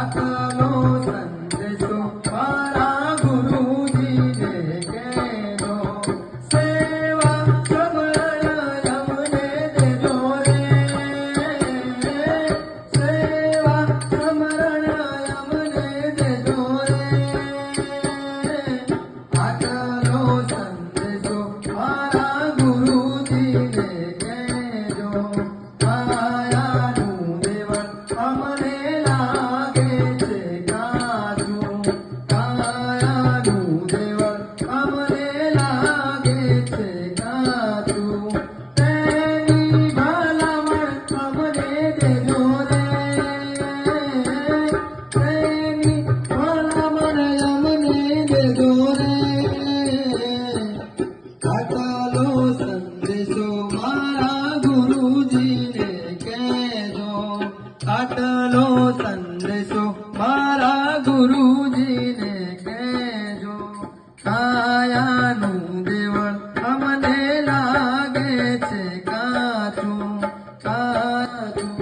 Saka. આટલો સંદેશો મારા ગુરુજીને કહેજો. કાયાનું દેવળ અમને લાગે છે કાચું કાચું.